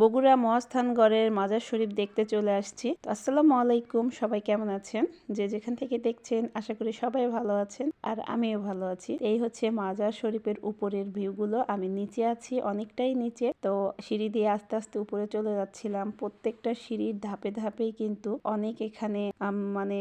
বগুড়া মহাস্থানগড়ের মাজার শরীফ দেখতে চলে আসছি। তো আসসালামু আলাইকুম, সবাই কেমন আছেন? যে যেখান থেকে দেখছেন, আশা করি সবাই ভালো আছেন আর আমিও ভালো আছি। এই হচ্ছে মাজার শরীফের উপরের ভিউগুলো। আমি নিচে আছি, অনেকটাই নিচে। তো সিঁড়ি দিয়ে আস্তে আস্তে উপরে চলে যাচ্ছিলাম। প্রত্যেকটা সিঁড়ির ধাপে ধাপেই কিন্তু অনেক এখানে মানে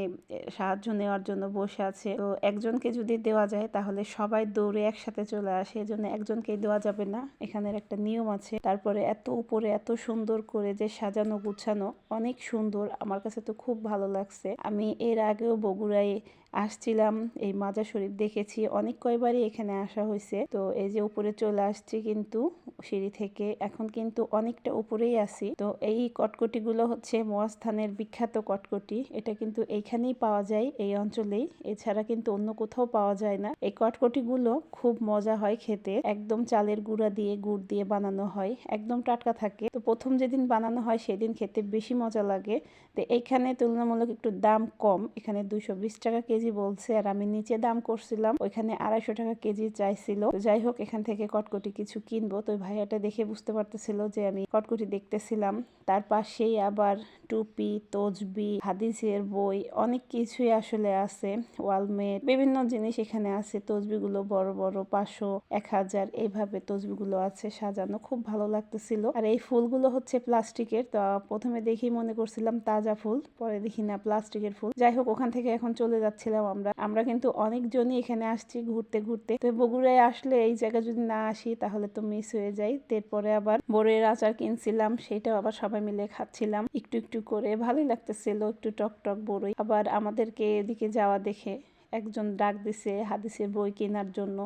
সাহায্য নেওয়ার জন্য বসে আছে। তো একজনকে যদি দেওয়া যায়, তাহলে সবাই দৌড়ে একসাথে চলে আসে। এজন্য একজনকেই দেওয়া যাবে না। এখানের একটা নিয়ম আছে। তারপরে এত উপরে, এত সুন্দর করে যে সাজানো গুছানো অনেক সুন্দর। আমার কাছে তো খুব ভালো লাগছে। আমি এর আগেও বগুড়ায় আসছিলাম, এই মাজার শরীফ দেখেছি। অনেক কয়বারই এখানে আসা হয়েছে। তো এই যে উপরে চলে আসছি কিন্তু সিঁড়ি থেকে, এখন কিন্তু অনেকটা উপরেই আছি। তো এই কটকটিগুলো হচ্ছে মহাস্থানের বিখ্যাত কটকটি। এটা কিন্তু এইখানেই পাওয়া যায়, এই অঞ্চলেই। এছাড়া কিন্তু অন্য কোথাও পাওয়া যায় না। এই কটকটিগুলো খুব মজা হয় খেতে। একদম চালের গুঁড়া দিয়ে, গুড় দিয়ে বানানো হয়। একদম টাটকা থাকে। তো প্রথম যেদিন বানানো হয়, সেদিন খেতে বেশি মজা লাগে। তো এইখানে তুলনামূলক একটু দাম কম। এখানে বিশ টাকা কেজি বলছে আর আমি নিচে দাম করছিলাম, ওইখানে আড়াইশো টাকা কেজি চাইছিল। যাই হোক, এখান থেকে কটকটি কিছু কিনবো। তো ভাইয়াটা দেখে বুঝতে পারতেছিল যে আমি কটকটি দেখতেছিলাম। তার পাশেই আবার টুপি, তসবি, হাদিসের বই, অনেক কিছুই আসলে আছে। ওয়ালমেট, বিভিন্ন জিনিস এখানে আছে। তসবিগুলো বড় বড়, পাঁচশো, এক হাজার এইভাবে তসবিগুলো আছে সাজানো। খুব ভালো লাগতেছিল। আর এই ফুলগুলো হচ্ছে প্লাস্টিকের। তো প্রথমে দেখি মনে করছিলাম তাজা ফুল, পরে দেখি না প্লাস্টিকের ফুল। যাই হোক, ওখান থেকে এখন চলে যাচ্ছিলাম আমরা। আমরা কিন্তু অনেকজনই এখানে আসছি ঘুরতে ঘুরতে। তো বগুড়ায় আসলে এই জায়গা যদি না আসি, তাহলে তো মিস হয়ে যাই। তারপরে আবার বড়ের আচার কিনছিলাম, সেটাও আবার সবাই মিলে খাচ্ছিলাম। একটু একটু করে ভালোই লাগতেছিল, একটু টক টক বড়ই। আবার আমাদেরকে এদিকে যাওয়া দেখে একজন ডাক দিছে, হাদিসের বই কেনার জন্য।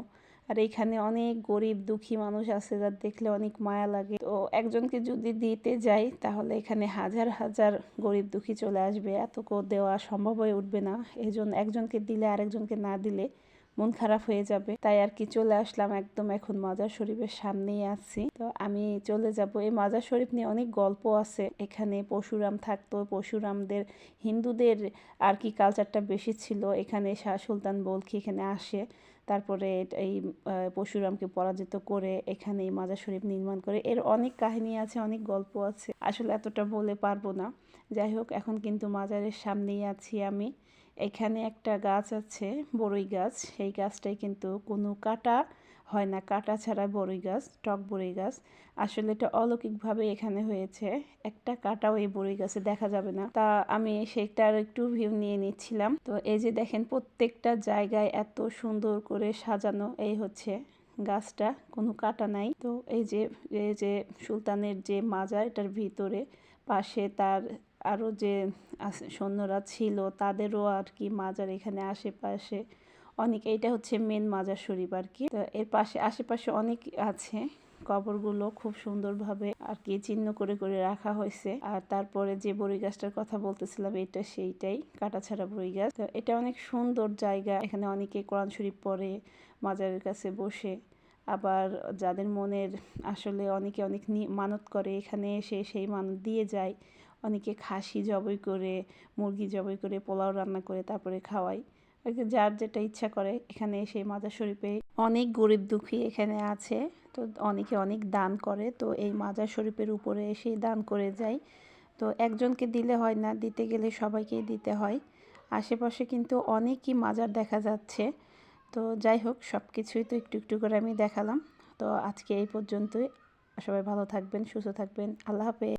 আর এখানে অনেক গরিব, দুঃখী মানুষ আছে যার দেখলে অনেক মায়া লাগে। তো একজনকে যদি দিতে যাই, তাহলে এখানে হাজার হাজার গরিব, দুঃখী চলে আসবে। এত দেওয়া সম্ভব হয়ে উঠবে না। এই একজনকে দিলে আরেকজনকে না দিলে মন খারাপ হয়ে যাবে। তাই আর কি চলে আসলাম একদম এখন মাজার শরীফের সামনেই আছি। তো আমি চলে যাব। এই মাজার শরীফ নিয়ে অনেক গল্প আছে। এখানে পশুরাম থাকতো। পশুরামদের, হিন্দুদের আর কি কালচারটা বেশি ছিল। এখানে শাহ সুলতান বলখি এখানে আসে। তারপরে এই পশুরামকে পরাজিত করে এখানে এই মাজার শরীফ নির্মাণ করে। এর অনেক কাহিনী আছে, অনেক গল্প আছে। আসলে এতটা বলে পারব না। যাই হোক, এখন কিন্তু মাজারের সামনেই আছি আমি। এখানে একটা গাছ আছে বড়ই গাছ। সেই গাছটাই কিন্তু কোনো কাটা হয় না। কাটা ছাড়া বড়ই গাছ, টক বড়ই গাছ। আসলে এটা অলৌকিকভাবে এখানে হয়েছে। একটা কাটাও এই বড়ই গাছে দেখা যাবে না। তা আমি সেটার একটু ভিউ নিয়ে নিচ্ছিলাম। তো এই যে দেখেন, প্রত্যেকটা জায়গায় এত সুন্দর করে সাজানো এই হচ্ছে গাছটা। কোনো কাটা নাই। তো এই যে এই যে সুলতানের যে মাজার, এটার ভিতরে পাশে তার আরও যে সৈন্যরা ছিল তাদেরও আর কি মাজার এখানে আশেপাশে অনেক, এইটা হচ্ছে মেন মাজার শরীফ আর কি। তো এর পাশে, আশেপাশে অনেক আছে কবরগুলো খুব সুন্দরভাবে আর কি চিহ্ন করে করে রাখা হয়েছে। আর তারপরে যে বড়ি গাছটার কথা বলতেছিলাম, এটা সেইটাই, কাটাছাড়া বড়ি গাছ। তো এটা অনেক সুন্দর জায়গা, এখানে অনেকে কোরআন শরীফ পড়ে, মাজারের কাছে বসে। আবার যাদের মনের আসলে অনেকে অনেক মানত করে, এখানে এসে সেই মানত দিয়ে যায়। অনেকে খাসি জবই করে, মুরগি জবই করে, পোলাও রান্না করে তারপরে খাওয়াই। যার যেটা ইচ্ছা করে, এখানে এসে মাজার শরীফে অনেক গরিব দুঃখী এখানে আছে, তো অনেকে অনেক দান করে, তো এই মাজার শরীফের উপরে এসেই দান করে যায়। তো একজনকে দিলে হয় না, দিতে গেলে সবাইকেই দিতে হয়। আশেপাশে কিন্তু অনেকই মাজার দেখা যাচ্ছে। তো যাই হোক সব কিছুই তো একটু একটু করে আমি দেখালাম। তো আজকে এই পর্যন্তই। সবাই ভালো থাকবেন, সুস্থ থাকবেন। আল্লাহ হাফেজ।